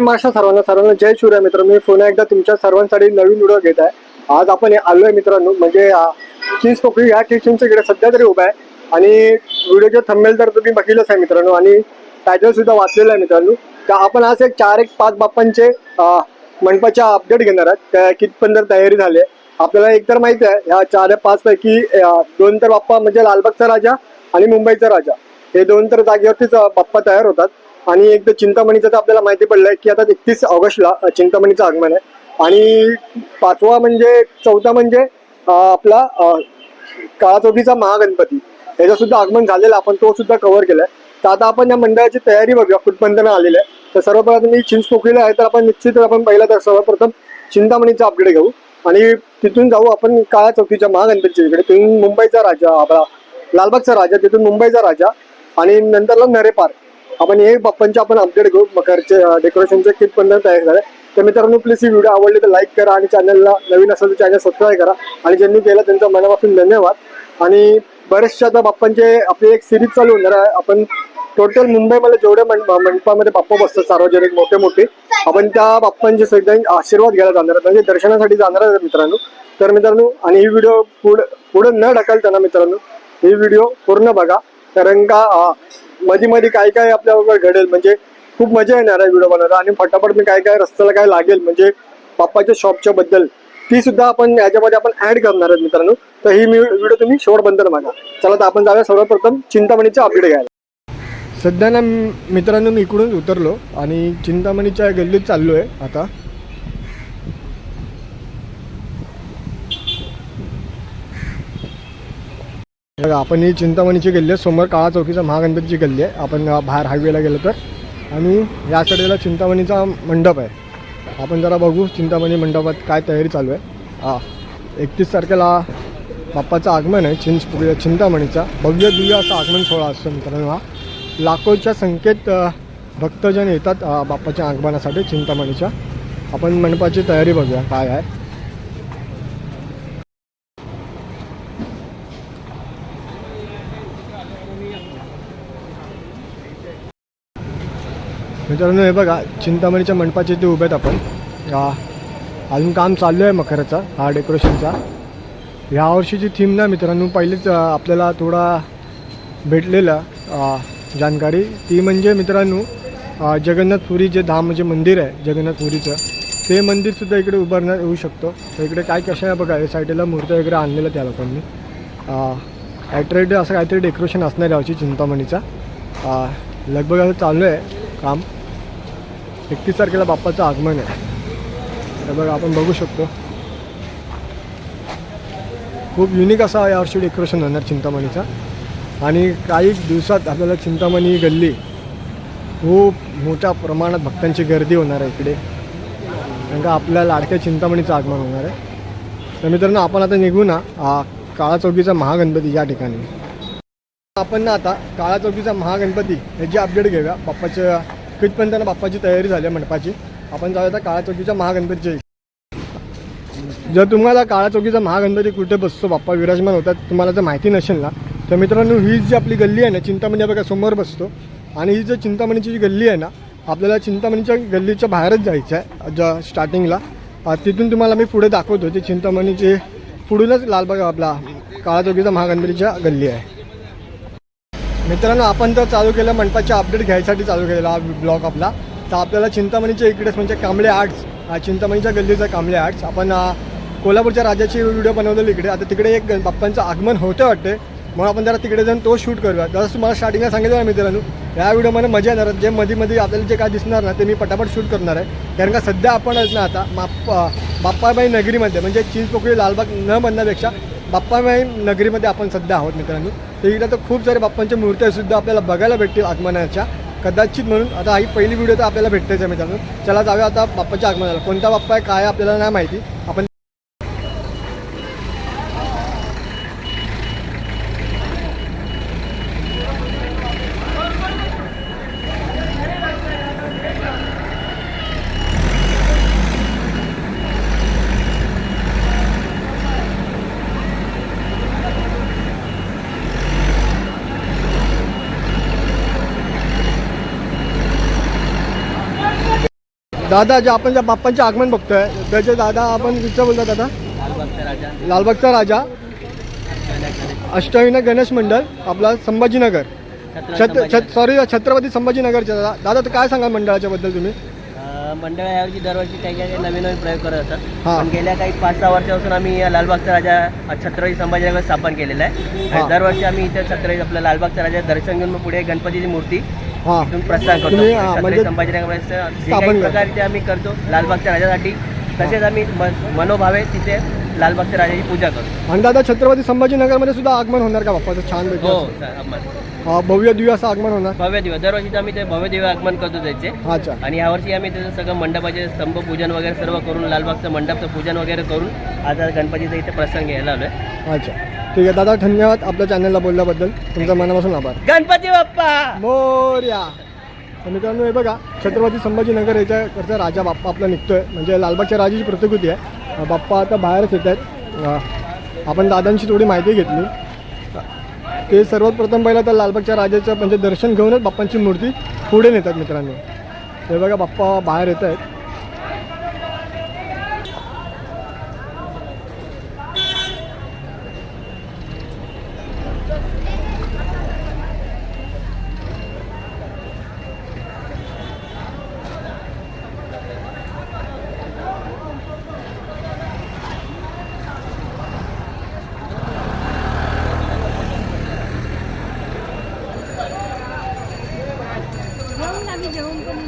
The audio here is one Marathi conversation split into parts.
माशा सर्वांना सर्वांना जय शिवराय मित्र मी पुन्हा एकदा तुमच्या सर्वांसाठी नवीन व्हिडिओ घेत आहे. आज आपण हे आलोय मित्रांनो म्हणजे चिंच पोकळी ह्या स्टेशनच्या इकडे सध्या तरी उभा आहे. आणि व्हिडिओचे थंबेल तर तुम्ही बघितलंच आहे मित्रांनो आणि टायटल सुद्धा वाचलेलं आहे मित्रांनो. तर आपण आज एक चार एक पाच बाप्पांचे मंडपाच्या अपडेट घेणार आहेत. त्या कितपर्यंत तयारी झाली आहे आपल्याला एक तर माहिती आहे ह्या चार पाच पैकी दोन तर बाप्पा म्हणजे लालबागचा राजा आणि मुंबईचा राजा. हे दोन तर जागेवरतीच बाप्पा तयार होतात. आणि एक तर चिंतामणीचं तर आपल्याला माहिती पडलंय की आता एकतीस ऑगस्टला चिंतामणीचं आगमन आहे. आणि पाचवा म्हणजे चौथा म्हणजे आपला अं, काळाचौकीचा महागणपती. याचं सुद्धा आगमन झालेलं आपण तो सुद्धा कव्हर केलाय. तर आता आपण या मंडळाची तयारी बघूया कुठपर्यंत आलेली आहे. तर सर्वप्रथम मी चिंच पोखरीला आहे तर आपण निश्चित आपण पहिला तर सर्वप्रथम चिंतामणीचा अपडेट घेऊ. आणि तिथून जाऊ आपण काळा चौकीच्या महागणपतीच्या तिथून मुंबईचा राजा आपला लालबागचा राजा तिथून मुंबईचा राजा आणि नंतरला नरेपार. आपण हे बाप्पांचे आपण अपडेट घेऊ. मकरचे डेकोरेशनचे किटपर्यंत तयार झाले. तर मित्रांनो प्लीज ही व्हिडिओ आवडली तर लाईक करा आणि चॅनलला नवीन असेल तर चॅनल सबस्क्राईब करा. आणि ज्यांनी केलं त्यांचा मनापासून धन्यवाद. आणि बरेचशा आता बाप्पांचे आपली एक सिरीज चालू होणार आहे. आपण टोटल मुंबईमध्ये जेवढे मंड- मंडपामध्ये बाप्पा बसतात सार्वजनिक मोठे मोठे आपण त्या बाप्पांचे सगळ्या आशीर्वाद घ्यायला जाणार म्हणजे दर्शनासाठी जाणार आहे मित्रांनो. तर मित्रांनो आणि ही व्हिडिओ पुढे पुढे न ढकलताना मित्रांनो ही व्हिडिओ पूर्ण बघा. कारण का मध्ये मध्ये काय काय आपल्याबरोबर घडेल म्हणजे खूप मजा येणार आहे व्हिडिओ बनवायला. आणि फटाफट मी काय काय रस्त्याला काय लागेल म्हणजे बाप्पाच्या शॉपच्या बद्दल ती सुद्धा आपण याच्यामध्ये आपण ऍड करणार आहेत मित्रांनो. तर ही मी व्हिडिओ तुम्ही शेवटपर्यंत बघा. चला तर आपण जाऊया सर्वप्रथम चिंतामणीचा अपडेट घ्यायला. सध्या ना मित्रांनो मी इकडूनच उतरलो आणि चिंतामणीच्या गल्लीत चाललो आहे आता. बघा आपण ही चिंतामणीची गल्ली आहे. समोर काळा चौकीचा महागणपतीची गल्ली आहे. आपण बाहेर हायवेला गेलो तर. आणि या साईडला चिंतामणीचा मंडप आहे. आपण जरा बघू चिंतामणी मंडपात काय तयारी चालू आहे. हा एकतीस तारखेला बाप्पाचं आगमन आहे चिंच चिंतामणीचा. भव्य दिव्य असा आगमन सोहळा असतो मित्रांनो हा. लाखोच्या संख्येत भक्तजन येतात बाप्पाच्या आगमनासाठी चिंतामणीच्या. आपण मंडपाची तयारी बघूया काय आहे. मित्रांनो हे बघा चिंतामणीच्या मंडपाचे ते उभे आहेत आपण. अजून काम चालू आहे मकराचा हा डेकोरेशनचा ह्या वर्षीची थीम ना मित्रांनो पहिलेच आपल्याला थोडा भेटलेला जानकारी. ती म्हणजे मित्रांनो जगन्नाथपुरी जे धाम जे मंदिर आहे जगन्नाथपुरीचं ते मंदिरसुद्धा इकडे उभारण्यात येऊ शकतो. तर इकडे काय कशा आहे बघा या साईडला मूर्त्या वगैरे आणलेलं त्या लोकांनी ॲट्रेड असं काहीतरी डेकोरेशन असणार आहे चिंतामणीचा. लगभग असं चालू आहे काम. एकतीस तारखेला बाप्पाचं आगमन आहे. तर बघा आपण बघू शकतो. खूप युनिक असा यावर्षी डेकोरेशन होणार चिंतामणीचा. आणि काही दिवसात आपल्याला चिंतामणी गल्ली खूप मोठ्या प्रमाणात भक्तांची गर्दी होणार आहे इकडे. कारण का आपल्या लाडक्या चिंतामणीचं आगमन होणार आहे. तर मित्रांनो आपण आता निघू ना काळाचौकीचा काळा चौकीचा महागणपती या ठिकाणी. आपण ना आता काळा चौकीचा महागणपती ह्याची अपडेट घेऊया बाप्पाच्या कितपर्यंत त्यांना बाप्पाची तयारी झाली आहे मंडपाची. आपण जाऊया आता काळा चौकीच्या महागणपतीच्या जर तुम्हाला काळा चौकीचा महागणपती कुठे बसतो बाप्पा विराजमान होतात तुम्हाला जर माहिती नसेल ना तर मित्रांनो ही जी आपली गल्ली आहे ना चिंतामणी बघा समोर बसतो. आणि ही जी चिंतामणीची जी गल्ली आहे ना आपल्याला चिंतामणीच्या गल्लीच्या बाहेरच जायचं आहे ज्या स्टार्टिंगला तिथून तुम्हाला मी पुढे दाखवतो ते चिंतामणीचे पुढूनच लालबाग आपला काळा चौकीचा महागणपतीच्या गल्ली आहे. मित्रांनो आपण तर चालू केलं मंडपाचे अपडेट घ्यायसाठी चालू केलेला हा ब्लॉग आपला. तर आपल्याला चिंतामणीच्या इकडेच म्हणजे कांबळे आर्ट्स चिंतामणीच्या गल्लीचा कांबळे आर्ट्स आपण कोल्हापूरच्या राजाची व्हिडिओ बनवलेली इकडे. आता तिकडे एक बाप्पांचं आगमन होतं वाटते म्हणून आपण जरा तिकडे जाऊन तो शूट करूया. जसं तुम्हाला स्टार्टिंगला सांगितलं ना मित्रांनो या व्हिडिओमध्ये मजा येणार. जे मध्ये मध्ये आपल्याला जे काय दिसणार ना ते मी पटापट शूट करणार आहे. कारण का सध्या आपण आहेत ना आता बाप्पा बाप्पाबाई नगरीमध्ये म्हणजे चिंचपोकळी लालबाग न बनण्यापेक्षा बाप्पाबाई नगरीमध्ये आपण सध्या आहोत मित्रांनो. तर इकडे तर खूप सारे बाप्पांच्या मूर्त्यासुद्धा आपल्याला बघायला भेटतील आगमनाच्या. कदाचित म्हणून आता ही पहिली व्हिडिओ तर आपल्याला भेटतेच आहे मित्रांनो. चला जाऊया आता बाप्पाच्या आगमनाला. कोणता बाप्पा आहे काय आपल्याला नाही माहिती. आपण दादा जे आपण ज्या बाप्पांचे आगमन बघतोय त्याचे दादा आपण विचार बोलतात दादा? लालबागचा राजा. लालबागचा राजा अष्टविनायक गणेश मंडळ आपला संभाजीनगर. छत्र छत सॉरी छत्रपती संभाजीनगरच्या दादा. दादा तर काय सांगा मंडळाच्या बद्दल तुम्ही? मंडळ यावर्षी दरवर्षी काही काही नवीन नवीन प्रयोग करत हा. असतात पण गेल्या काही पाच सहा वर्षापासून आम्ही या लालबागचा राजा हा छत्रपती संभाजीनगर स्थापन केलेला आहे. हा. आणि दरवर्षी आम्ही इथे छत्रपती आपला लालबागचा राजा दर्शन घेऊन मग पुढे गणपतीची मूर्ती इथून प्रस्थान करतो तुम्ही, हा, छत्रपती म्हणजे संभाजीनगर जे स्थापन काही करता. प्रकार इथे आम्ही करतो लालबागच्या राजासाठी तसेच आम्ही मनोभावे तिथे लालबागच्या राजाची पूजा करतो आणि दादा छत्रपती संभाजीनगरमध्ये सुद्धा आगमन होणार का बाप्पाचं? छान हो सर. हा, भव्य दिव्य असं आगमन होणार. भव्य दिवस. दरवर्षी आम्ही ते भव्य दिव्य आगमन करतो त्याचे. अच्छा. आणि यावर्षी आम्ही त्याचं सगळं मंडपाचे स्तंभ पूजन वगैरे सर्व करून लालबागचं मंडपचं पूजन वगैरे करून आज आज गणपतीचा इथे प्रसंग घ्यायला आलोय. अच्छा. ठीक आहे दादा धन्यवाद आपल्या चॅनलला बोलल्याबद्दल. तुमचा मनापासून आभार. गणपती बाप्पा! मोर्या! तर मित्रांनो हे बघा छत्रपती संभाजीनगर याच्याकडचा राजा बाप्पा आपला निघतोय. म्हणजे लालबागच्या राजाची प्रतिकृती आहे. बाप्पा आता बाहेरच येत आहेत. आपण दादांची थोडी माहिती घेतली. ते सर्वात प्रथम पहिलं तर लालबागच्या राजाचं म्हणजे दर्शन घेऊनच बाप्पांची मूर्ती पुढे नेतात मित्रांनो. हे बघा बाप्पा बाहेर येत आहेत जेवण आम्ही जेवण पण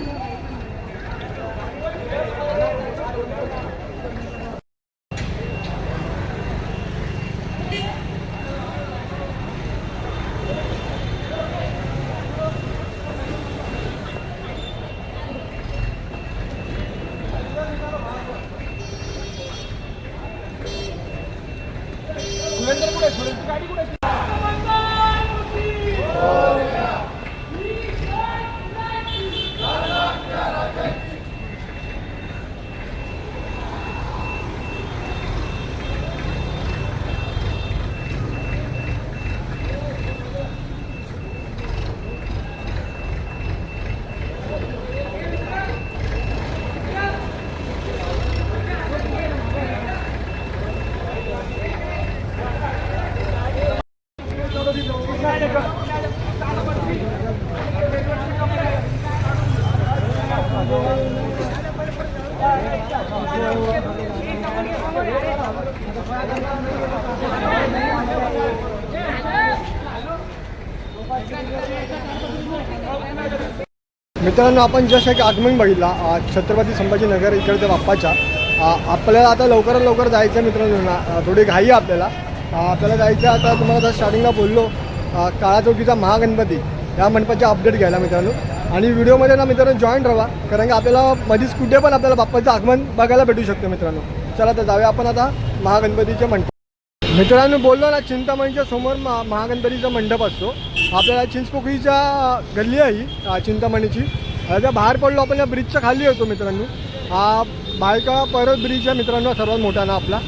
मित्रांनो आपण जस्ट एक आगमन बघितला छत्रपती संभाजीनगर इकडच्या बाप्पाच्या. आपल्याला आता लवकरात लवकर जायचं आहे मित्रांनो ना थोडी घाई आहे आपल्याला. आपल्याला जायचं आहे आता तुम्हाला आता स्टार्टिंगला बोललो काळाचौकीचा महागणपती या मंडपाचे अपडेट घ्यायला मित्रांनो. आणि व्हिडिओमध्ये ना मित्रांनो जॉईन राहा कारण की आपल्याला मधीच कुठे पण आपल्याला बाप्पाचं आगमन बघायला भेटू शकतं मित्रांनो. चला तर जाऊया आपण आता महागणपतीचे मंडप. मित्रांनो बोललो ना चिंतामणीच्या समोर महा महागणपतीचा मंडप असतो. आपल्याला चिंचपोकळीच्या गल्ली आहे ही चिंतामणीची. त्या बाहेर पडलो आपण या ब्रिजच्या खाली येतो मित्रांनो. हा बायका परत ब्रिज आहे मित्रांनो सर्वात मोठा ना आपला.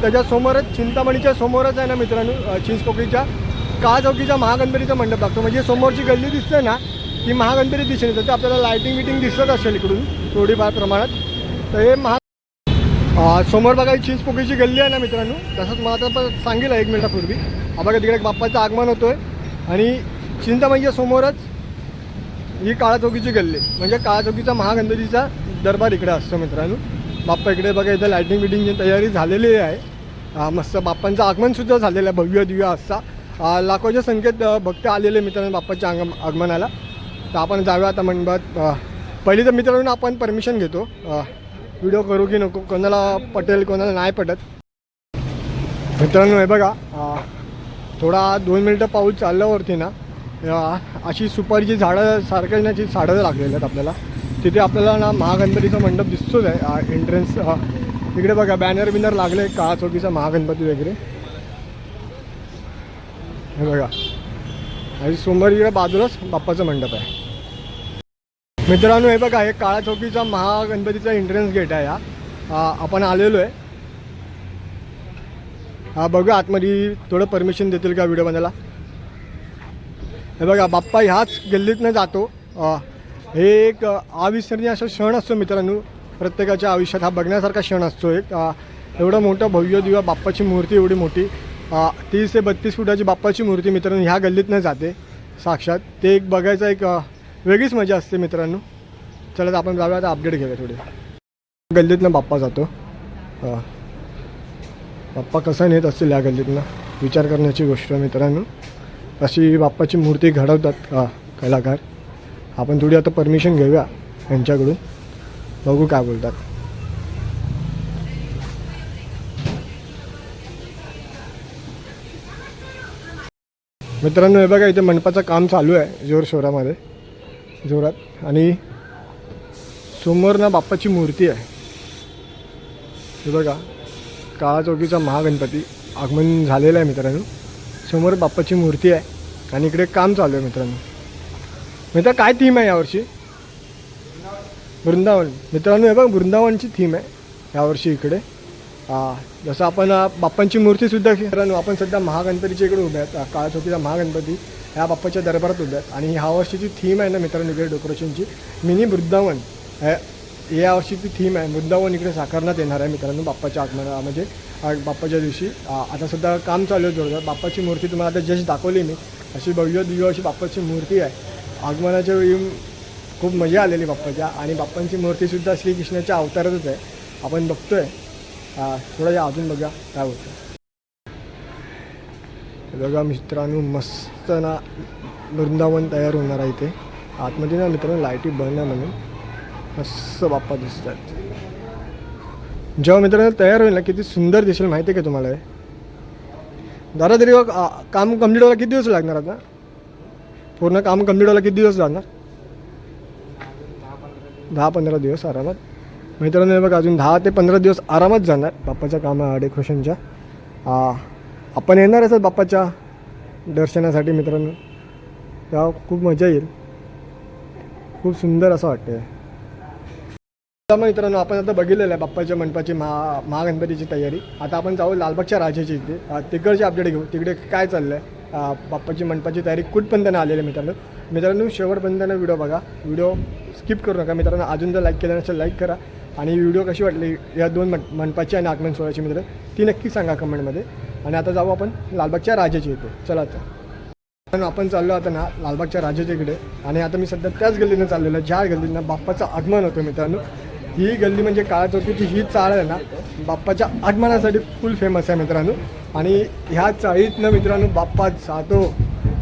त्याच्यासमोरच चिंतामणीच्या समोरच आहे ना मित्रांनो अ, चिंचपोकळीच्या का चौकीचा महागणपतीचा मंडप लागतो. म्हणजे समोरची गल्ली दिसते ना ती महागणपती दिशेने येते आपल्याला लायटिंग विटिंग दिसत असेल इकडून थोडीफार प्रमाणात. तर हे महा समोर बघा ही चिंचपोकळीची गल्ली आहे ना मित्रांनो. तसंच मला आता पण सांगितलं एक मिनिटापूर्वी. बघा तिकडे एक बाप्पाचं आगमन होतो आहे आणि चिंतामणीच्या म्हणजे समोरच ही काळा चौकीची गल्ली. म्हणजे काळा चौकीचा महागणपतीचा दरबार इकडे असतो मित्रांनो. बाप्पा इकडे बघा इथं लायटिंग बिटिंगची तयारी झालेली आहे. मस्त बाप्पांचं आगमनसुद्धा झालेलं आहे. भव्य दिव्य असा. लाखोच्या संख्येत भक्त आलेले मित्रांनो बाप्पाच्या आगम आगमनाला. तर आपण जाऊया आता मंडपात. पहिली तर मित्रांनो आपण परमिशन घेतो. व्हिडिओ करू की नको कोणाला पटेल कोणाला नाही पटत. मित्रांनो हे बघा थोडा दोन मिनटं पाऊस चालल्यावरती ना अशी सुपारीची झाडं सारखं सारखण्याची झाडं लागलेली आहेत आपल्याला. तिथे आपल्याला ना महागणपतीचा मंडप दिसतोच आहे एंट्रन्स इकडे बघा बॅनर बिनर लागले काळा चौकीचा महागणपती वगैरे. हे बघा. आणि समोर इकडे बाजूलाच बाप्पाचं मंडप आहे. मित्रांनो हे बघा हे काळा चौकीचा महागणपतीचा एंट्रन्स गेट आहे हा. आपण आलेलो आहे. हा बघूया आतमध्ये थोडं परमिशन देतील का व्हिडिओ बनायला. हे बघा बाप्पा ह्याच गल्लीतनं जातो. हे एक अविस्मरणीय असा क्षण असतो मित्रांनो. प्रत्येकाच्या आयुष्यात हा बघण्यासारखा क्षण असतो एक. एवढं मोठं भव्य दिवा बाप्पाची मूर्ती एवढी मोठी. तीस ते बत्तीस फुटाची बाप्पाची मूर्ती मित्रांनो ह्या गल्लीतनं जाते. साक्षात ते एक बघायचं एक वेगळीच मजा असते मित्रांनो. चला तर आपण जाऊया आता अपडेट घेऊया थोडी. गल्लीतनं बाप्पा जातो. हां. बाप्पा कसा नेत असतील या गल्लीतनं? विचार करण्याची गोष्ट आहे मित्रांनो. अशी बाप्पाची मूर्ती घडवतात. हा कलाकार. आपण थोडी आता परमिशन घेऊया यांच्याकडून. बघू काय बोलतात. मित्रांनो हे बघा इथे मंडपाचं काम चालू आहे जोर शोरामध्ये. जोरात. आणि समोर ना बाप्पाची मूर्ती आहे. हे बघा काळा चौकीचा महागणपती आगमन झालेलं आहे मित्रांनो. समोर बाप्पाची मूर्ती आहे आणि इकडे काम चालू आहे मित्रांनो. मित्र काय थीम आहे यावर्षी? वृंदावन. मित्रांनो हे बघ वृंदावनची थीम आहे यावर्षी इकडे. जसं आपण बाप्पांची मूर्तीसुद्धा मित्रांनो आपण सध्या महागणपतीच्या इकडे उभे आहेत. काळा चौकीचा महागणपती. ह्या बाप्पाच्या दरबारात उभे आहेत. आणि ह्या वर्षीची थीम आहे ना मित्रांनो इकडे डेकोरेशनची मिनी वृंदावन. हे- या वर्षीची थीम आहे वृंदावन इकडे साकारण्यात येणार आहे मित्रांनो बाप्पाच्या आगमना म्हणजे बाप्पाच्या दिवशी. आता सध्या काम चालू आहे जोरदार. बाप्पाची मूर्ती तुम्हाला आता जस्ट दाखवली मी. अशी भव्य दिव्य अशी बाप्पाची मूर्ती आहे. आगमनाच्या वेळी खूप मजा आलेली बाप्पाच्या. आणि बाप्पांची मूर्तीसुद्धा श्रीकृष्णाच्या अवतारातच आहे. आपण बघतोय. आहे थोडं या अजून बघा काय होतं. बघा मित्रांनो मस्त ना वृंदावन तयार होणार आहे इथे. आतमध्ये ना मित्रांनो लाईटी बंद आहे म्हणून. मस्त बाप्पा दिसतात. जेव्हा मित्रांनो तयार होईल ना किती सुंदर दिसेल माहिती आहे का तुम्हाला? हे दादा तरी बघ, काम कंप्लीट व्हायला किती दिवस लागणार आता? पूर्ण काम कंप्लीट व्हायला किती दिवस लागणार? दहा पंधरा दिवस आरामात. मित्रांनो बघा बघ अजून दहा ते पंधरा दिवस आरामात जाणार. बाप्पाच्या कामा डेकोरेशनच्या आ, आपण येणार असत बाप्पाच्या दर्शनासाठी मित्रांनो. तेव्हा खूप मजा येईल. खूप सुंदर असं वाटतं मग मित्रांनो आपण आता बघितलेलं आहे बाप्पाच्या मंडपाची महा महागणपतीची तयारी. आता आपण जाऊ लालबागच्या राजाची इथे. अ, तिकडचे अपडेट घेऊ. तिकडे काय चाललं आहे बाप्पाची मंडपाची तयारी कुठपर्यंत आलेली आहे मित्रांनो? मित्रांनो शेवटपर्यंत व्हिडिओ बघा. व्हिडिओ स्किप करू नका मित्रांनो. अजून जर लाईक केलं नसेल लाईक करा. आणि व्हिडिओ कशी वाटली या दोन मं मंडपाची आणि आगमन सोहळ्याची मित्र ती नक्की सांगा कमेंटमध्ये. आणि आता जाऊ आपण लालबागच्या राजाची इथे. चला आता. पण आपण चाललो आता ना लालबागच्या राजाच्या इकडे. आणि आता मी सध्या त्याच गल्लीनं चाललेलो ज्या गल्लीनं बाप्पाचं आगमन होतं मित्रांनो ही गल्ली म्हणजे काळा चौकीची ही चाळ आहे ना बाप्पाच्या आगमनासाठी फुल फेमस आहे मित्रांनो. आणि ह्या चाळीतनं मित्रांनो बाप्पा जातो.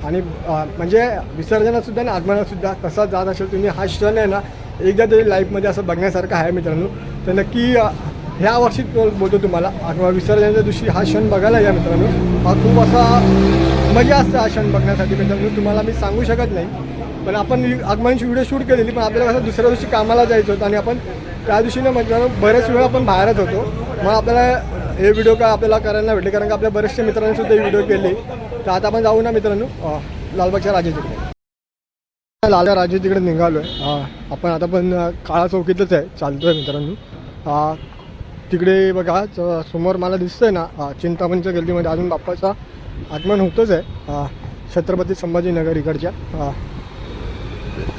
आणि म्हणजे विसर्जनातसुद्धा आणि आगमनातसुद्धा कसा जात असेल तुम्ही हा क्षण आहे ना एकदा तरी लाईफमध्ये असं बघण्यासारखं आहे मित्रांनो. तर नक्की ह्या वर्षी बोलतो तुम्हाला किंवा विसर्जनाच्या दिवशी हा क्षण बघायला या मित्रांनो. हा खूप असा मजा असते हा क्षण बघण्यासाठी मित्रांनो. तुम्हाला मी सांगू शकत नाही. पण आपण ही आगमनाची व्हिडिओ शूट केलेली पण आपल्याला कसं दुसऱ्या दिवशी कामाला जायचं होतं आणि आपण त्या दिवशी ना मित्रांनो बऱ्याच वेळा आपण बाहेरच होतो. मग आपल्याला हे व्हिडिओ का आपल्याला करायला नाही भेटले? कारण का आपल्या बरेचशा मित्रांनी सुद्धा व्हिडिओ केले. तर आता आपण जाऊ ना मित्रांनो. लालबागच्या राजाच्या लालच्या राजे तिकडे निघालो आहे आपण आता पण काळा चौकीतच आहे. चालतो आहे मित्रांनो तिकडे बघा च- समोर मला दिसतंय ना चिंतामणीच्या गल्लीमध्ये अजून बाप्पाचा आगमन होतंच आहे. छत्रपती संभाजीनगर इकडच्या.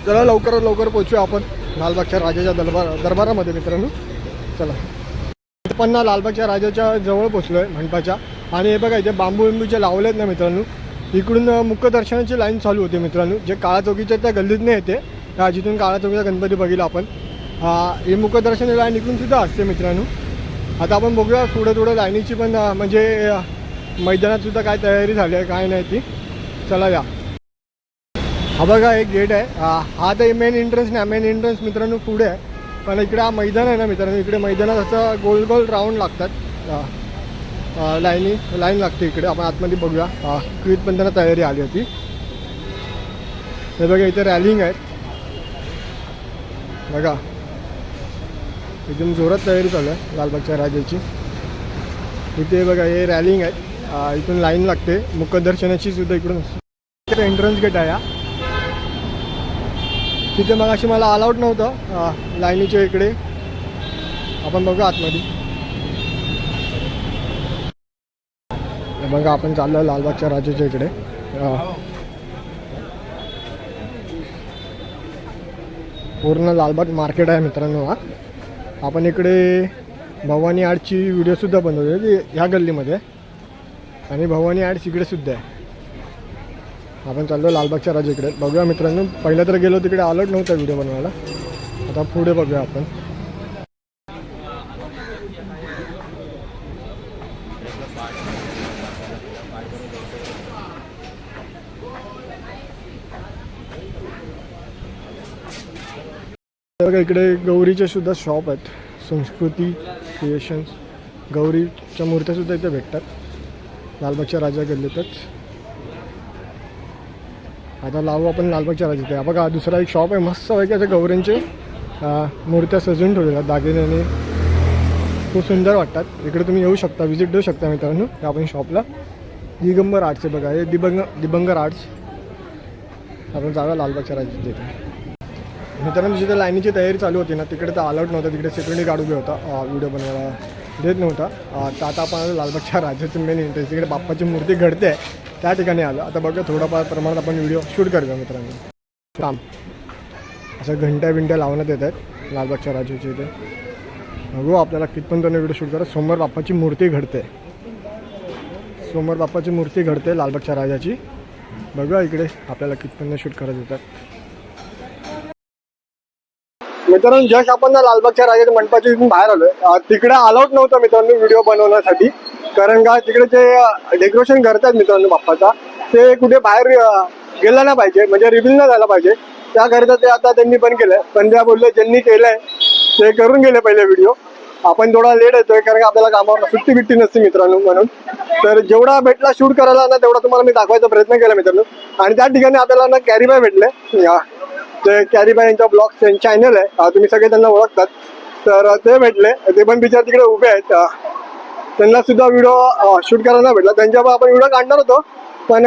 चला लवकरात लवकर पोचूया आपण लालबागच्या राजाच्या दरबार दरबारामध्ये मित्रांनो. चला. पण ना लालबागच्या राजाच्या जवळ पोचलो आहे मंडपाच्या. आणि हे बघा इथे बांबू बिंबूचे लावले आहेत ना मित्रांनो इकडून मुख्य मुखदर्शनाची लाईन चालू होते मित्रांनो. जे काळा चौकीच्या त्या गल्लीतनं येते त्या जिथून काळा चौकीचा गणपती बघितला आपण. हे ही लाईन इकडून सुद्धा असते मित्रांनो. आता आपण बघूया थोडं थोडं लाईनीची पण म्हणजे मैदानातसुद्धा मैदानात सुद्धा काय तयारी झाली आहे काय नाही ती. चला या. हा बघा एक गेट आहे. हा तर मेन एंट्रन्स नाही मेन एंट्रन्स मित्रांनो पुढे आहे. पण इकडे हा मैदान आहे ना मित्रांनो इकडे मैदानात असं गोल गोल राऊंड लागतात लाईनी लाईन लागते इकडे. आपण आतमध्ये बघूया. हा पण त्यांना तयारी आली होती. हे बघा इथे रॅलिंग आहेत. बघा. एकदम जोरात तयारी चालू आहे लालबागच्या राजाची. इथे बघा हे रॅलिंग आहेत. इथून लाईन लागते. मुखदर्शनाची सुद्धा इकडून एंट्रन्स गेट आहे हा. तिथे मग अशी मला अलाउड नव्हतं. लाईनीच्या इकडे. आपण बघू आतमध्ये. बघा आपण चाललो लालबागच्या राजाच्या इकडे. पूर्ण लालबाग मार्केट आहे मित्रांनो हा. आपण इकडे भवानी आर्टची व्हिडिओसुद्धा बनवली ती ह्या गल्लीमध्ये. आणि भवानी आर्ट्स इकडेसुद्धा आहे. आपण चाललो लालबागच्या राजाकडे बघूया मित्रांनो पहिलं तर गेलो तिकडे आलोच नव्हता व्हिडिओ बनवायला. आता पुढे बघूया आपण. तर बघा इकडे गौरीचे सुद्धा शॉप आहेत. संस्कृती क्रिएशन्स गौरीच्या मूर्त्यासुद्धा इथे भेटतात. लालबागच्या राजा गल्लीतच. आता लावू आपण लालबागच्या राजा इथे. बघा दुसरा एक शॉप आहे. मस्त पैकी असं गौरींचे मूर्त्या सजवून ठेवलेल्या दागिन्याने खूप सुंदर वाटतात. इकडे तुम्ही येऊ शकता व्हिजिट देऊ शकता मित्रांनो या आपण शॉपला दिगंबर आर्ट्स आहे बघा. हे दिबंग दिबंगर आर्ट्स आपण जाऊया लालबागच्या राजा तिथे मित्रांनो जिथे लाईनीची तयारी चालू होती ना तिकडे तर अलर्ट नव्हतं तिकडे सिक्युरिटी गार्ड उभी होता. व्हिडिओ बनवायला देत नव्हता. तर आता आपण लालबागच्या राजाची मेन इंटरेस्ट तिकडे बाप्पाची मूर्ती घडते त्या ठिकाणी आलं. आता बघा थोडाफार प्रमाणात आपण व्हिडिओ शूट करूया मित्रांनो. काम असं घंट्या बिंट्या लावण्यात येत आहेत लालबागच्या राजाची इथे. बघू आपल्याला कितपण त्यांना व्हिडिओ शूट करा. सोमवार बाप्पाची मूर्ती घडते. सोमवार बाप्पाची मूर्ती घडते लालबागच्या राजाची. बघूया इकडे आपल्याला कितपन्न शूट करत येतात मित्रांनो जस्ट आपण ना लालबागच्या राजाच्या मंडपाच्या इथून बाहेर आलोय. तिकडे अलाउड नव्हतं मित्रांनो व्हिडिओ बनवण्यासाठी. कारण का तिकडे जे डेकोरेशन करतात मित्रांनो बाप्पाचा ते कुठे बाहेर गेलं नाही पाहिजे. म्हणजे रिव्हिल नाही झालं पाहिजे. त्याकरिता ते आता त्यांनी पण केलंय. पण त्या बोलले ज्यांनी केलंय ते करून गेले पहिले व्हिडिओ आपण थोडा लेट येतोय कारण का आपल्याला कामावर सुट्टी बिट्टी नसते मित्रांनो म्हणून. तर जेवढा भेटला शूट करायला ना तेवढा तुम्हाला मी दाखवायचा प्रयत्न केला मित्रांनो. आणि त्या ठिकाणी आपल्याला ना कॅरीबाय भेटले. ते कॅरीबाय यांचा ब्लॉग चॅनल आहे तुम्ही सगळे त्यांना ओळखतात. तर ते भेटले. ते पण बिचार तिकडे उभे आहेत. त्यांना सुद्धा व्हिडिओ शूट करायला नाही भेटला त्यांच्यावर आपण व्हिडिओ काढणार होतो पण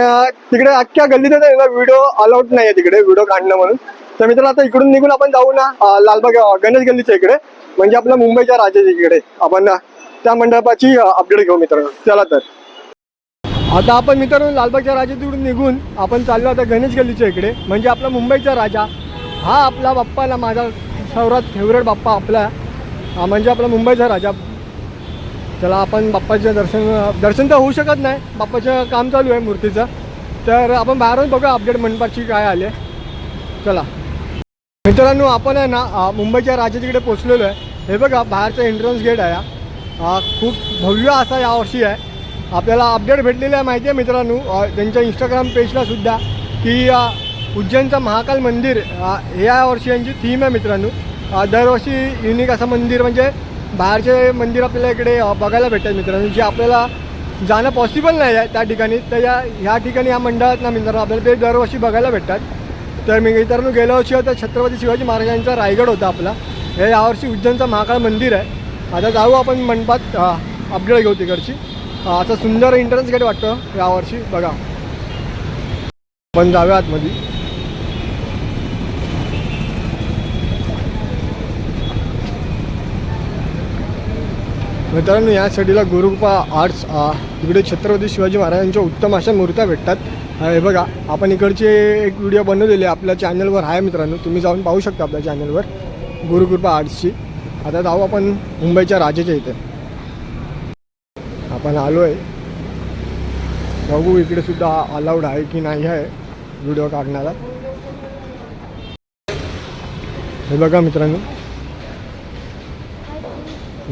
तिकडे अख्ख्या गल्लीत व्हिडिओ अलाउड नाही आहे तिकडे व्हिडिओ काढणं म्हणून. तर मित्रांनो आता इकडून निघून आपण जाऊ ना लालबाग गणेश गल्लीच्या इकडे. म्हणजे आपल्या मुंबईच्या राजाच्या इकडे. आपण त्या मंडपाची अपडेट घेऊ मित्रांनो. चला तर. आता आपण मित्रांनो लालबागच्या राजा तिकडून निघून आपण चाललो आता गणेश गल्लीच्या इकडे. म्हणजे आपला मुंबईचा राजा हा आपला बाप्पा ना माझा सर्वात फेवरेट बाप्पा आपला. म्हणजे आपला मुंबईचा राजा. चला आपण बाप्पाचं दर्शन दर्शन तर होऊ शकत नाही. बाप्पाचं काम चालू आहे मूर्तीचं. तर आपण बाहेरून बघूया अपडेट मंडपाची काय आले चला. मित्रांनो आपण आहे ना मुंबईच्या राजा तिकडे पोचलेलो आहे. हे बघा बाहेरचं एंट्रन्स गेट आहे. हा. खूप भव्य असा यावर्षी आहे. आपल्याला अपडेट भेटलेली आहे माहिती आहे मित्रांनो. त्यांच्या इंस्टाग्राम पेजला सुद्धा की उज्जैनचं महाकाल मंदिर या वर्षी यांची थीम आहे मित्रांनो. दरवर्षी युनिक असं मंदिर म्हणजे बाहेरचे मंदिर आपल्याला इकडे बघायला भेटतात मित्रांनो. जे आपल्याला जाणं पॉसिबल नाही आहे त्या ठिकाणी तर या ह्या ठिकाणी या मंडळात ना मित्रांनो आपल्याला ते दरवर्षी बघायला भेटतात. तर मी मित्रांनो गेल्या वर्षी होता छत्रपती शिवाजी महाराजांचा रायगड होता आपला. हे यावर्षी उज्जैनचं महाकाळ मंदिर आहे. आता जाऊ आपण मंडपात अपडेट घेऊ तिकडची. असं सुंदर एंट्रन्स गेट वाटतं यावर्षी बघा. पण जाऊया आतमध्ये. मित्रांनो या साईडला गुरुकृपा आर्ट्स इकडे छत्रपती शिवाजी महाराजांच्या उत्तम अशा मूर्त्या भेटतात. हे बघा आपण इकडचे एक व्हिडिओ बनवलेले आहे आपल्या चॅनलवर आहे मित्रांनो तुम्ही जाऊन पाहू शकता आपल्या चॅनलवर गुरुकृपा आर्ट्सची आता जाऊ आपण मुंबईच्या राजाच्या इथे. आपण आलो आहे बघू इकडे सुद्धा अलाउड आहे की नाही आहे व्हिडिओ काढण्याला. हे बघा मित्रांनो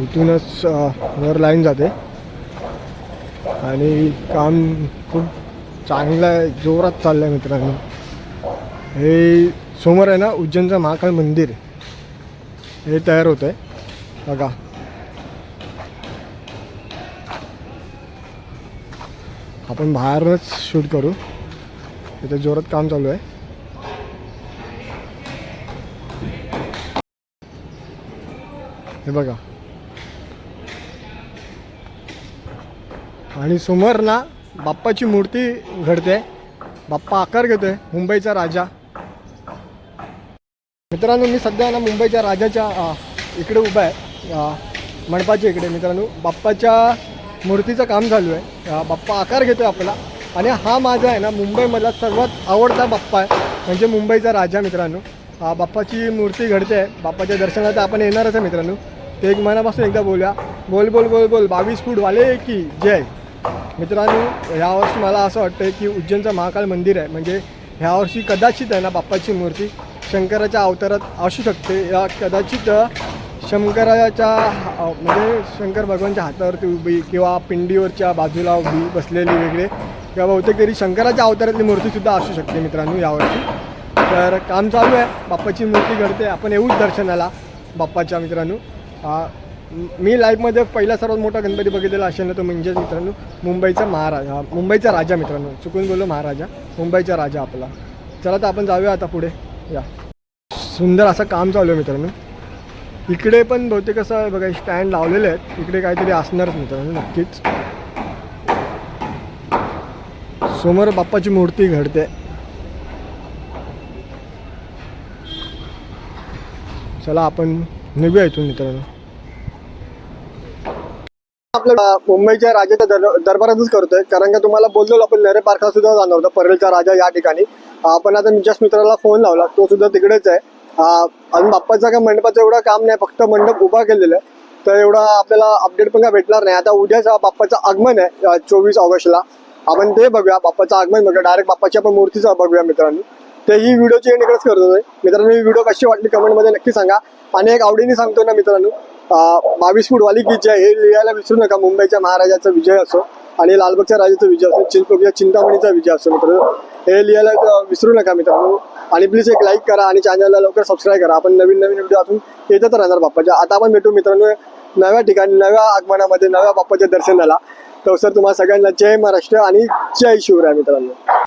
इथूनच वर लाईन जाते. आणि काम खूप चांगलं आहे जोरात चाललं आहे मित्रांनो. हे समोर आहे ना उज्जैनचं महाकाळ मंदिर. हे तयार होतं आहे बघा. आपण बाहेरच शूट करू. इथे जोरात काम चालू आहे. हे बघा. आणि समोर ना बाप्पाची मूर्ती घडते. बाप्पा आकार घेतोय मुंबईचा राजा. मित्रांनो मी सध्या ना मुंबईच्या राजाच्या इकडे उभा आहे. मंडपाच्या इकडे. मित्रांनो बाप्पाच्या मूर्तीचं काम चालू आहे. बाप्पा आकार घेतोय आपला. आणि हा माझा आहे ना मुंबईमधला सर्वात आवडता बाप्पा आहे. म्हणजे मुंबईचा राजा मित्रांनो. बाप्पाची मूर्ती घडते. आहे बाप्पाच्या दर्शनात आपण येणारच आहे मित्रांनो. ते एक मनापासून एकदा बोलूया. बोल बोल बोल बोल. बावीस फूट वाले की? जय. मित्रांनो ह्यावर्षी मला असं वाटतं की उज्जैनचं महाकाल मंदिर आहे. म्हणजे ह्यावर्षी कदाचित आहे ना बाप्पाची मूर्ती शंकराच्या अवतारात असू शकते. या कदाचित शंकराच्या म्हणजे शंकर भगवानच्या हातावरती उभी किंवा पिंडीवरच्या बाजूला उभी बसलेली वेगळे किंवा बहुतेक तरी शंकराच्या अवतारातली मूर्तीसुद्धा असू शकते मित्रांनो यावर्षी. तर काम चालू आहे. बाप्पाची मूर्ती घडते. आपण येऊच दर्शनाला बाप्पाच्या मित्रांनो. मी लाईफमध्ये पहिला सर्वात मोठा गणपती बघितलेला असेल ना तो म्हणजे मित्रांनो मुंबईचा महाराजा मुंबईचा राजा मित्रांनो. चुकून बोललो महाराजा. मुंबईचा राजा आपला. चला तर आपण जाऊया आता पुढे. या. सुंदर असं काम चालू आहे मित्रांनो. इकडे पण बहुतेक असं बघा स्टँड लावलेले आहेत. इकडे काहीतरी असणारच मित्रांनो नक्कीच. समोर बाप्पाची मूर्ती घडते. चला आपण निघूया इथून मित्रांनो. आपल्या मुंबईच्या राजाच्या दर दरबारातच करतोय. कारण का तुम्हाला बोललो आपण नेरे पार्कला सुद्धा जाणार होतो परेलचा राजा या ठिकाणी. आपण आता जस्ट मित्राला फोन लावला तो सुद्धा तिकडेच आहे. अजून बाप्पाचा काय मंडपाचं एवढं काम नाही फक्त मंडप उभा केलेलं आहे. तर एवढा आपल्याला अपडेट पण काय भेटणार नाही. आता उद्याच बाप्पाचं आगमन आहे चोवीस ऑगस्टला. आपण ते बघूया बाप्पाचं आगमन बघूया. डायरेक्ट बाप्पाच्या आपण मूर्तीचा बघूया मित्रांनो. तर ही व्हिडिओची एंड इकडेच करतोय मित्रांनो ही व्हिडिओ कशी वाटली कमेंटमध्ये नक्की सांगा. आणि एक आवडीने सांगतो ना मित्रांनो बावीस फूट वाली की जय हे लिहायला विसरू नका. मुंबईच्या महाराजाचा विजय असो आणि लालबागच्या राजाचा विजय असो चिंचपोकच्या चिंतामणीचा विजय असो मित्रांनो. हे लिहायला विसरू नका मित्रांनो. आणि प्लीज एक लाईक करा आणि चॅनलला लवकर सबस्क्राईब करा. आपण नवीन नवीन व्हिडिओ अजून येतच राहणार बाप्पाच्या. आता आपण भेटू मित्रांनो नव्या ठिकाणी नव्या आगमनामध्ये नव्या बाप्पाच्या दर्शनाला. तर सर तुम्हाला सगळ्यांना जय महाराष्ट्र आणि जय शिवराय मित्रांनो.